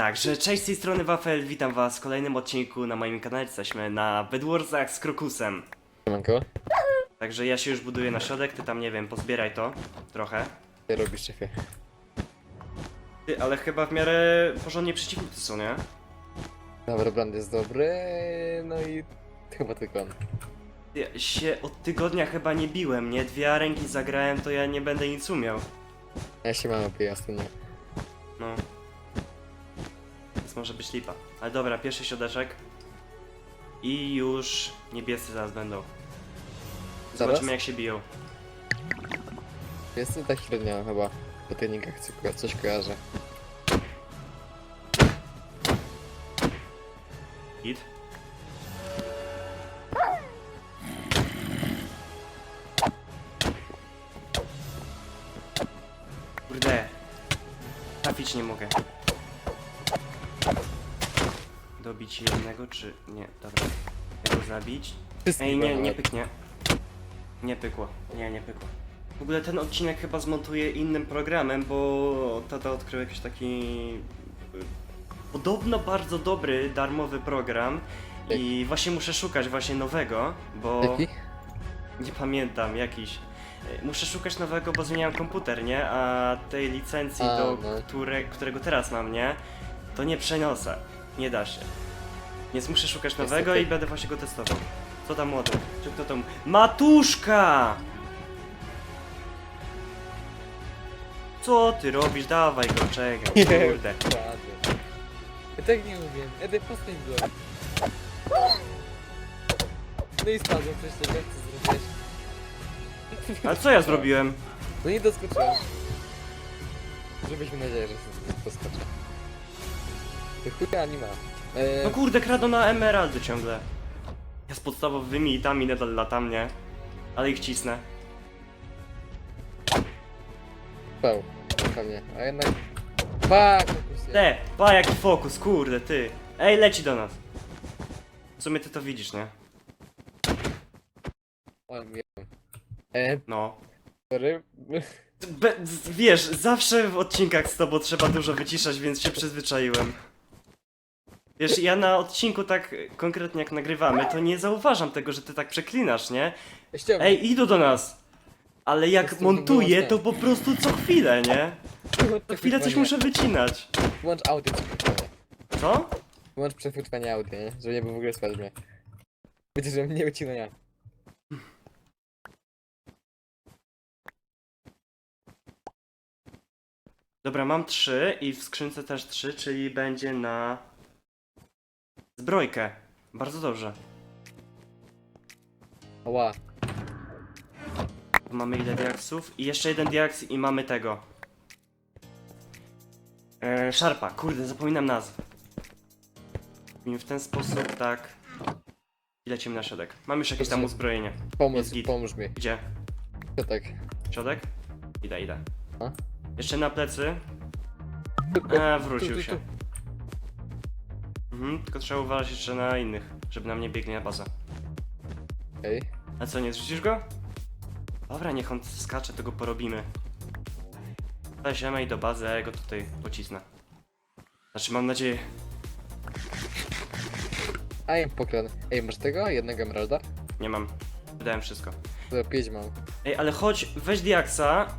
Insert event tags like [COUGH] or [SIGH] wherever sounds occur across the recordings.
Także cześć z tej strony Wafel, witam was w kolejnym odcinku na moim kanale. Jesteśmy na Bedwarsach z Krokusem. Siemanko, Także ja się już buduję na środek, ty tam nie wiem, pozbieraj to trochę. co robisz szefie? Ty, ale chyba w miarę porządnie przeciwnicy są, nie? Dobra, brand jest dobry, no i chyba tylko on. Ja się od tygodnia chyba nie biłem, nie? Dwie ręki zagrałem, to ja nie będę nic umiał. Ja się mam opie, jasno nie. No. Więc może być lipa. Ale dobra, pierwszy środeczek. I już niebiescy zaraz będą. Zobaczymy Zaraz? jak się biją. Jest to tak średnio chyba, po treningach co- coś kojarzę. Hit. Dobić jednego, czy... Nie, dobra. Tego zabić. Ej, nie, nie pyknie. Nie pykło. Nie, nie pykło. W ogóle ten odcinek chyba zmontuję innym programem, bo tata odkrył jakiś taki... y, Podobno bardzo dobry, darmowy program i właśnie muszę szukać właśnie nowego, bo... Jaki? Nie pamiętam, jakiś. Y, Muszę szukać nowego, bo zmieniałem komputer, nie? A tej licencji, A, do no. które, którego teraz mam, nie? To nie przeniosę. Nie da się. Więc muszę szukać nowego i będę właśnie go testował. Co tam młody? Czy kto tam? Matuszka! Co ty robisz? Dawaj go, czekaj, kurde. Ładnie. Ja tak nie umiem, Edy postań go. No i spadłem przecież, jak co zrobiłeś? A co ja zrobiłem? No nie doskoczyłem. Żebyśmy nadzieję, że się doskoczę. To chuja nie ma. Eee, No kurde, kradą na emeraldy ciągle. Ja z podstawowymi itami nadal latam, nie? Ale ich cisnę. Pał, pewnie, a jednak... Fuck, fokusie. Te, pa jaki fokus, kurde, ty. Ej, leci do nas. W sumie ty to widzisz, nie? O, wiem. Eee, No. sorry. Be, z- wiesz, zawsze w odcinkach z tobą trzeba dużo wyciszać, więc się przyzwyczaiłem. Wiesz, ja na odcinku tak konkretnie jak nagrywamy, to nie zauważam tego, że ty tak przeklinasz, nie? Ściągnij. Ej, idą do nas! Ale jak Jestem montuję, to po prostu co chwilę, nie? Co chwilę coś muszę wycinać. Włącz audio. Co? Włącz przefütwanie audio, nie? Żeby nie było w ogóle słychać mnie. Wiecie, że mnie wycinania. Dobra, mam trzy i w skrzynce też trzy, czyli będzie na zbrojkę. Bardzo dobrze. Ła. Tu mamy ile diaksów? I jeszcze jeden diaks i mamy tego. E, szarpa, kurde, zapominam nazw. I w ten sposób tak. I lecimy na środek. Mam już jakieś tam uzbrojenie. Pomóż, Jest git. pomóż mi. Gdzie? To tak. Środek? Idę, idę. A? Jeszcze na plecy. Tu, A, tu, wrócił tu, się. tu. Mhm, tylko trzeba uważać jeszcze na innych, żeby nam nie biegnie na bazę. Okej. A co, nie zrzucisz go? Dobra, niech on skacze, to go porobimy. Weźmiemy i do bazy, a ja go tutaj pocisnę. Znaczy, mam nadzieję... A im poklon. Ej, masz tego? Jednego emeralda? Nie mam. Wydałem wszystko. To pięć mam. Ej, ale chodź, weź Diaksa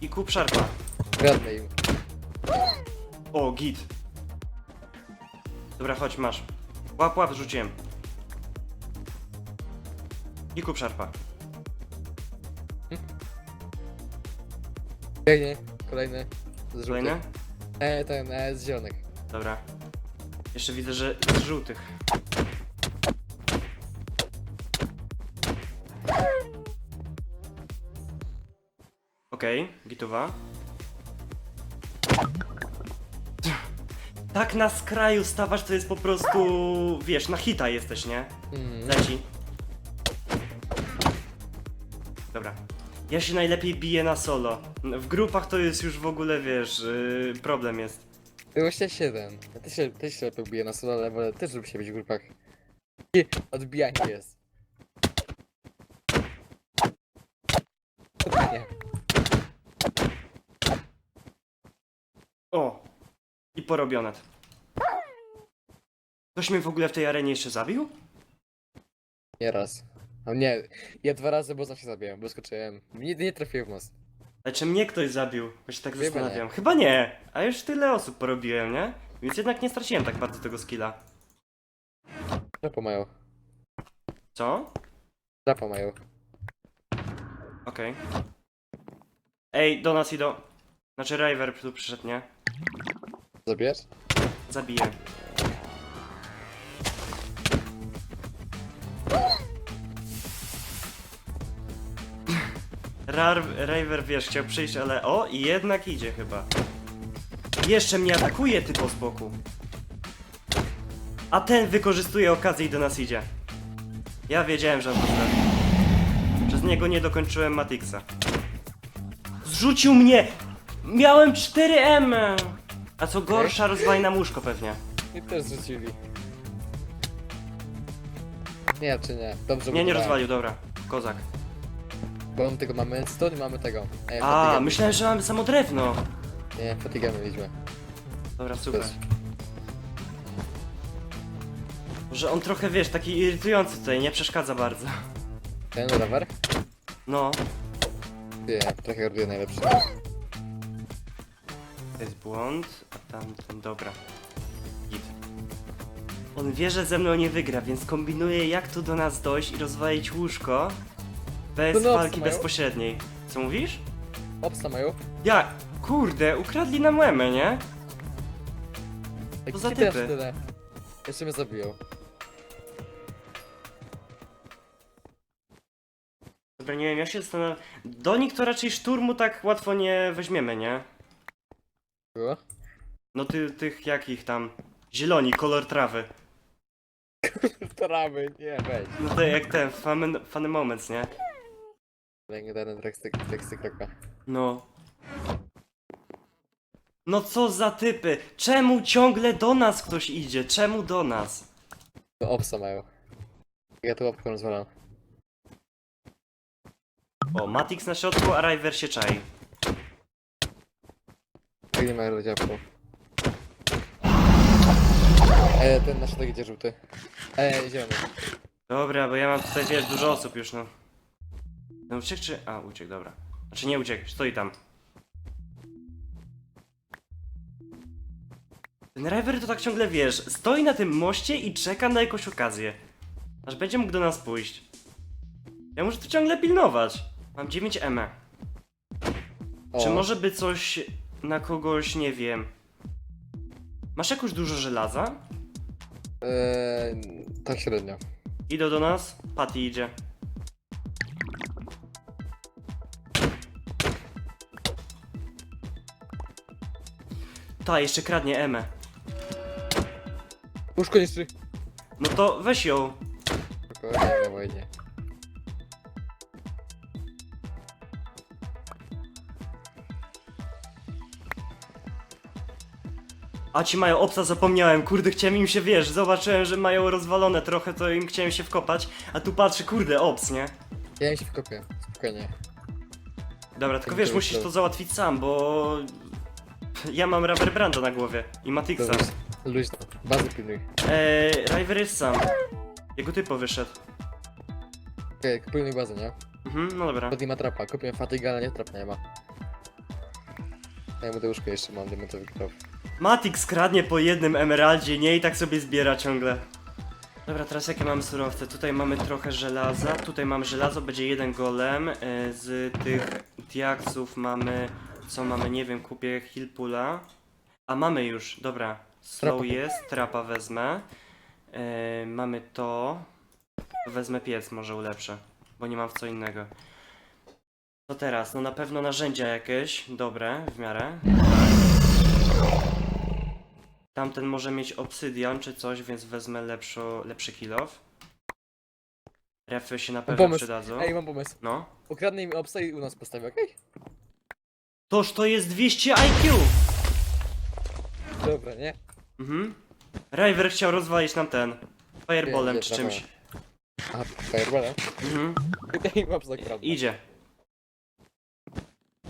i kup szarpa. Kradnę im. O, git. Dobra, chodź, masz. Łap, łap, rzuciłem. I kup szarpa. Biegnie. Kolejny. Z. Kolejny? E, ten, e, z zielonych. Dobra. Jeszcze widzę, że z żółtych. Okej, gituwa. Tak na skraju stawać to jest po prostu, wiesz, na hita jesteś, nie? Mm. Leci. Dobra. Ja się najlepiej biję na solo. W grupach to jest już w ogóle, wiesz, yy, problem jest. To właśnie się ten. Ja też się, też się lepiej biję na solo, ale wolę też, żeby się być w grupach. I odbijanie jest. O! Porobione. Ktoś mnie w ogóle w tej arenie jeszcze zabił? Nie raz. No nie, ja dwa razy bossa się zabiłem, bo skoczyłem. Nie, nie trafiłem w most. Ale czy mnie ktoś zabił? Bo się tak Chyba zastanawiam. Chyba nie. A już tyle osób porobiłem, nie? Więc jednak nie straciłem tak bardzo tego skilla. Trapa mają. Co? Trapa mają. Okej. Ej, do nas idą. Znaczy River tu przyszedł, nie? Zabierz? Zabiję. Rar, River, wiesz, chciał przyjść, ale o, i jednak idzie chyba. Jeszcze mnie atakuje typo z boku. A ten wykorzystuje okazję i do nas idzie. Ja wiedziałem, że on to zrobi. Przez niego nie dokończyłem Matixa. Zrzucił mnie! Miałem 4M! A co gorsza, rozwali nam łóżko pewnie. I też zrzucili. Nie, czy nie? Dobrze Nie, nie budowałem. rozwalił, dobra. Kozak. Bo my tego mamy stone i mamy tego. E, A, myślałem, że mamy samo drewno. mieliśmy. Nie, fatygę mieliśmy. Dobra, super. Też. Że on trochę, wiesz, taki irytujący tutaj, nie przeszkadza bardzo. Ten rower? No, Nie, trochę robię najlepszy. To jest błąd, a tamten, dobra. Git. On wie, że ze mną nie wygra, więc kombinuje jak tu do nas dojść i rozwalić łóżko bez To walki mają? bezpośredniej. Co mówisz? Obsta mają? Ja, kurde, ukradli nam łemę, nie? Jak To za ci też typy. tyle. Jeszcze mnie zabiją. Dobra, nie wiem, ja się zastanawiam. Do nich to raczej szturmu tak łatwo nie weźmiemy, nie? Było? No ty, tych jakich tam. Zieloni, kolor trawy. Trawy, nie, weź. No to jak ten, funny, funny moments, nie? Legendarny teksty, teksty kroka. No. No co za typy? Czemu ciągle do nas ktoś idzie? Czemu do nas? No obsa mają. Ja tu łapką rozwalam. O, Matix na środku, a River się czai. Ma rodziapku. E, ten na środek idzie żółty. E, idziemy. Dobra, bo ja mam tutaj, wiesz, dużo osób już, no. No uciekł czy... A, uciekł, dobra. Znaczy nie uciekł, stoi tam. Ten River to tak ciągle, wiesz, stoi na tym moście i czeka na jakąś okazję. Aż będzie mógł do nas pójść. Ja muszę to ciągle pilnować. Mam 9 M. O, Czy może by coś na kogoś, nie wiem... Masz jakoś dużo żelaza? E, tak średnio. Idą do nas, Patty idzie. Ta, jeszcze kradnie Emę. Łóżko niszczy. No to weź ją. Spokojnie, na wojnie. A ci mają obsa, zapomniałem, kurde, chciałem im się, wiesz, zobaczyłem, że mają rozwalone trochę, to im chciałem się wkopać, a tu patrzę, kurde, ops, nie? Ja im się wkopię. Spokojnie. Dobra, tylko wiesz, musisz to załatwić sam, bo... Ja mam rubber branda na głowie i Matixa. To luźno. Bazy pilnuj. Eee, River jest sam. Jego typo wyszedł. Okej, okay, pilnuj bazę, nie? Mhm, no dobra. Pod nie ma trapa. Kupiłem fatyga, ale nie trapa nie ma. Ja mu łóżko jeszcze mam, diamentowy krop. Matik skradnie po jednym emeraldzie, nie? I tak sobie zbiera ciągle. Dobra, teraz jakie mamy surowce? Tutaj mamy trochę żelaza, tutaj mamy żelazo, będzie jeden golem. e, Z tych diaksów mamy... Co mamy? Nie wiem, kupię Hillpula. A mamy już, dobra. Slow Trapa. jest, trapa wezmę. E, mamy to. Wezmę piec, może ulepszę, bo nie mam w co innego. Co teraz? No na pewno narzędzia jakieś, dobre, w miarę. Tamten może mieć obsydian czy coś, więc wezmę lepszo, lepszy kill off. Refy się na pewno pomysł. przydadzą. Ej, mam pomysł. No. Ukradnę im obsa i u nas postawię, okej? Toż to jest 200 IQ! Dobra, nie? Mhm. River chciał rozwalić nam ten. Fireballem czy czymś. Aha, fireballa. Mhm. [LAUGHS] Ukradnę im obsa. Idzie.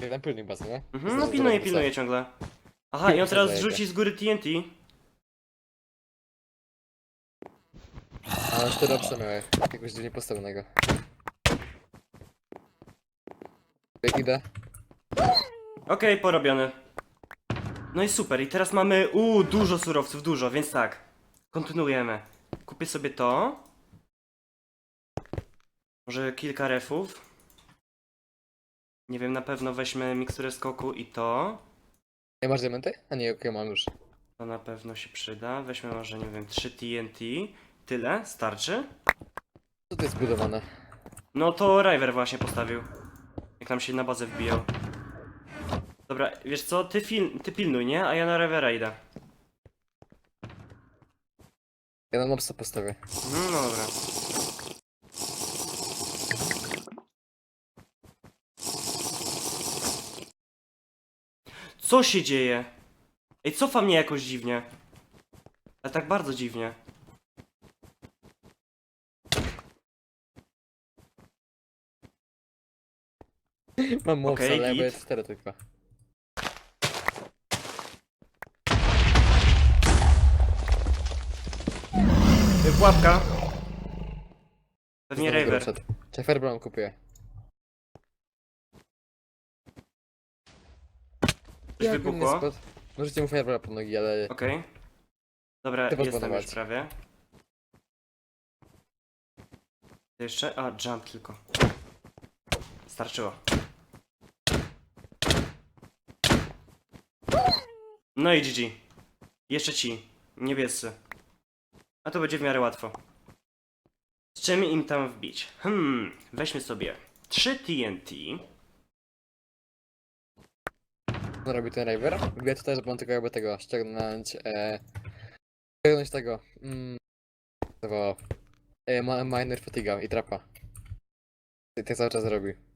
Jeden pilnuj bazę, nie? Mhm. No pilnuje, pilnuje ciągle. Aha, i on [LAUGHS] teraz rzuci z góry TNT. A na cztery opcje miałem. Jakoś dziwnie postawionego. Jak idę? Okej, porobione. No i super, i teraz mamy, uuu, dużo surowców, dużo, więc tak. Kontynuujemy. Kupię sobie to. Może kilka refów. Nie wiem, na pewno weźmy miksturę skoku i to. Nie masz diamenty? A nie, okej, mam już. To na pewno się przyda. Weźmy może, nie wiem, 3 TNT. Tyle? Starczy? Co to jest zbudowane? No to River właśnie postawił. Jak nam się na bazę wbijał. Dobra, wiesz co, ty, fil ty pilnuj, nie? A ja na Rivera idę. Ja na mopsa postawię. Mhm, No dobra. Co się dzieje? Ej, cofa mnie jakoś dziwnie. Ale tak bardzo dziwnie. Mam mopsa, Okej, ale git. okay, cztery tylko. Ej, Pułapka. Pewnie? Coś Jak on nie wybuchło. spadł? Możecie mu Firebrown pod nogi, ale... Okej. Dobra, Ty jestem pozbanować. już prawie. Jeszcze? A, jump tylko. Starczyło. No i GG. Jeszcze ci. Niebiescy. A to będzie w miarę łatwo. Z czym im tam wbić? Hmm, weźmy sobie 3 TNT. Robi ten River? Wbiję tutaj, żeby on tylko jakby tego ściągnąć... E... Ściągnąć tego... Mm... Tego... E, ma- miner Fatiga i trapa. I tak cały czas robi.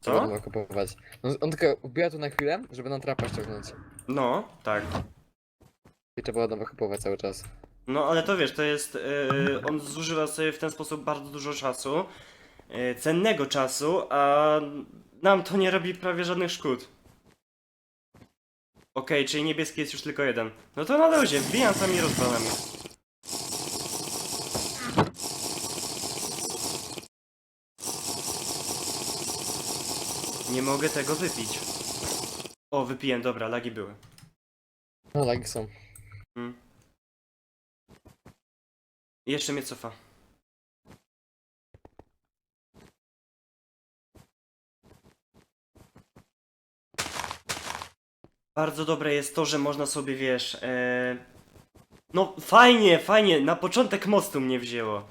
Co? Będą kupować. No, on tylko wbija tu na chwilę, żeby nam trapa ściągnąć. No, tak. I trzeba będą kupować cały czas. No ale to wiesz, to jest. Yy, on zużywa sobie w ten sposób bardzo dużo czasu, yy, cennego czasu, a nam to nie robi prawie żadnych szkód. Okej, czyli niebieski jest już tylko jeden. No to na luzie, wbijam sami rozwalam. Nie mogę tego wypić. O, wypiłem, dobra, lagi były. No lagi są. Mm. Jeszcze mnie cofa. Bardzo dobre jest to, że można sobie, wiesz, e... no fajnie, fajnie, na początek mostu mnie wzięło.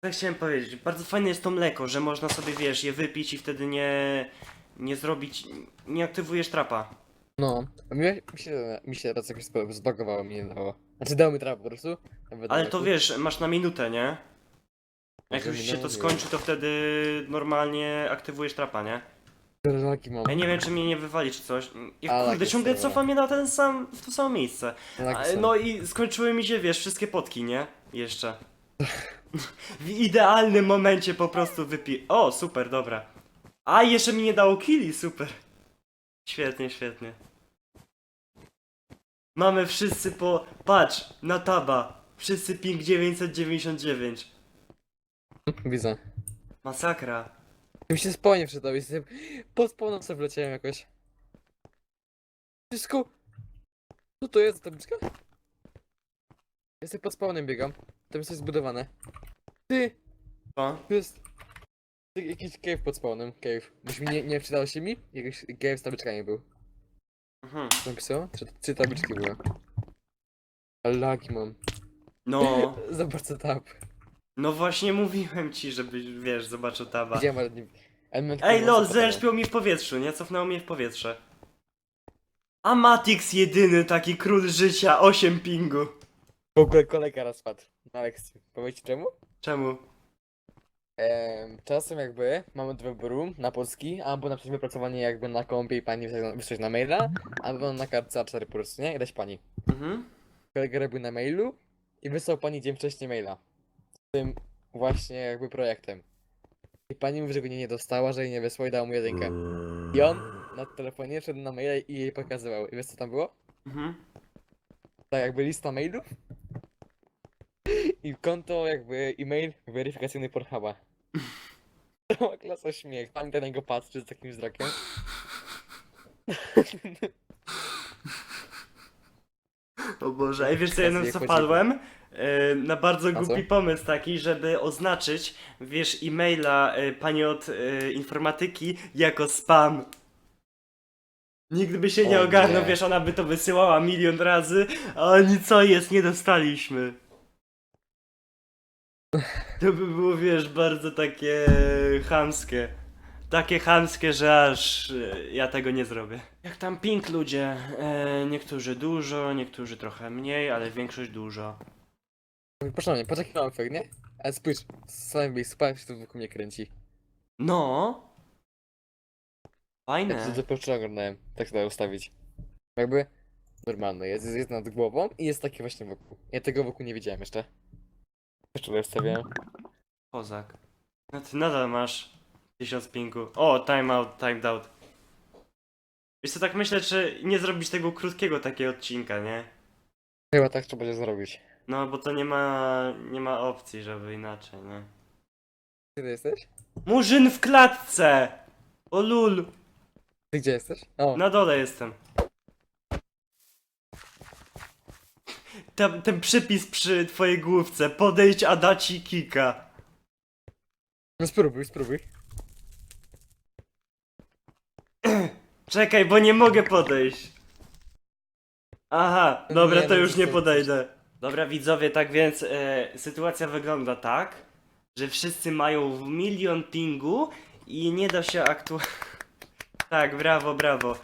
Tak chciałem powiedzieć, bardzo fajne jest to mleko, że można sobie, wiesz, je wypić i wtedy nie, nie zrobić, nie aktywujesz trapa. No. A mi, mi się, mi się raz jakoś spo- zbagowało, mi nie dało. Znaczy dało mi trapa po prostu. Nawet Ale to wiesz, masz na minutę, nie? Jak już się to skończy, to wtedy normalnie aktywujesz trapa, nie? Mam. Ja nie wiem, czy mnie nie wywali, czy coś. Ja, A, kurde, ciągle cofa mnie na ten sam, w to samo miejsce. A, są. No i skończyły mi się, wiesz, wszystkie potki, nie? Jeszcze. [LAUGHS] w idealnym momencie po prostu wypi... O, super, dobra. A, jeszcze mi nie dało killi, super. Świetnie, świetnie. Mamy wszyscy po... Patrz, na taba. Wszyscy ping 999. Widzę. Masakra. Mi się spawnie przydał, jestem... Pod spawnem sobie wleciałem jakoś. Wszystko... Co to jest za tabliczka? Jestem pod spawnem biegam. Tam jest coś zbudowane. Ty! O, Tu jest... ty- Jakiś cave pod spawnem, cave. Myś mi nie, nie przydało się mi? Jakiś cave z tabliczkami był. mhm. Co napisało? Trzy, trzy tabliczki były. Ale lagi mam. No, [LAUGHS] Zobacz co tab. no właśnie mówiłem ci, żebyś, wiesz, zobaczył taba. Widziałem, ale nie... Element Ej, kurwa, lol, zerżpią mi w powietrzu, nie? Cofnęło mnie w powietrze. Amatix jedyny taki król życia, 8 pingu. W ogóle kolega raz spadł na lekcji. Powiedzcie czemu? Czemu? Em, czasem jakby mamy do wyboru na polski, albo na przykład wypracowanie jakby na kompie i pani wysłać- wysłać na maila, albo na kartce A4 po prostu, nie? I dać pani. Mhm. Kolega robił na mailu i wysłał pani dzień wcześniej maila. Z tym właśnie jakby projektem. I pani mówi, że go nie, nie dostała, że jej nie wysłał i dała mu jedynkę. I on na telefonie, szedł na maila i jej pokazywał. I wiesz co tam było? Mhm. Tak jakby lista mailów i konto jakby e-mail weryfikacyjny Pornhuba. [LAUGHS] To klasa śmiech. Pan na niego patrzy z takim wzrokiem. O Boże, ej wiesz co, ja na co je padłem? E, na bardzo co? głupi pomysł taki, żeby oznaczyć, wiesz, e-maila e, pani od e, informatyki jako spam. Nikt by się nie O ogarnął, nie. wiesz, ona by to wysyłała milion razy, a oni co jest, nie dostaliśmy. To by było, wiesz, bardzo takie chamskie. Takie chamskie, że aż e, ja tego nie zrobię. Jak tam ping ludzie? E, niektórzy dużo, niektórzy trochę mniej, ale większość dużo. Proszę mnie, patrz jaki mam efekt, nie? Ale spójrz, sam miejscu, patrz, się to wokół mnie kręci. No. Ja Fajne. to dopiero wczoraj oglądałem, tak da ustawić. Jakby normalne, jest, jest nad głową i jest takie właśnie wokół. Ja tego wokół nie widziałem jeszcze. Jeszcze tutaj. Kozak. No ty nadal masz 1000 pingu. O, time out, timed out. Wiesz co, tak myślę, czy nie zrobić tego krótkiego takiego odcinka, nie? Chyba tak trzeba będzie zrobić. No, bo to nie ma, nie ma opcji, żeby inaczej, nie? Ty ty jesteś? Murzyn w klatce! O lul! Ty gdzie jesteś? O, Na dole jestem. Ten, ten przypis przy twojej główce. Podejdź, a da ci kika. no spróbuj, spróbuj. [CLEARS THROAT] Czekaj, bo nie mogę podejść. Aha, dobra, Nie, to no już to nie podejdę. Dobra, widzowie, tak więc e, sytuacja wygląda tak, że wszyscy mają w milion pingu i nie da się aktualnie. [LAUGHS] Tak, brawo, brawo.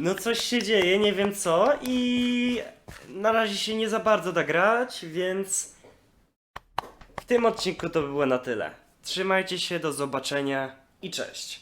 No coś się dzieje, nie wiem co i na razie się nie za bardzo da grać, więc w tym odcinku to by było na tyle. Trzymajcie się, do zobaczenia i cześć.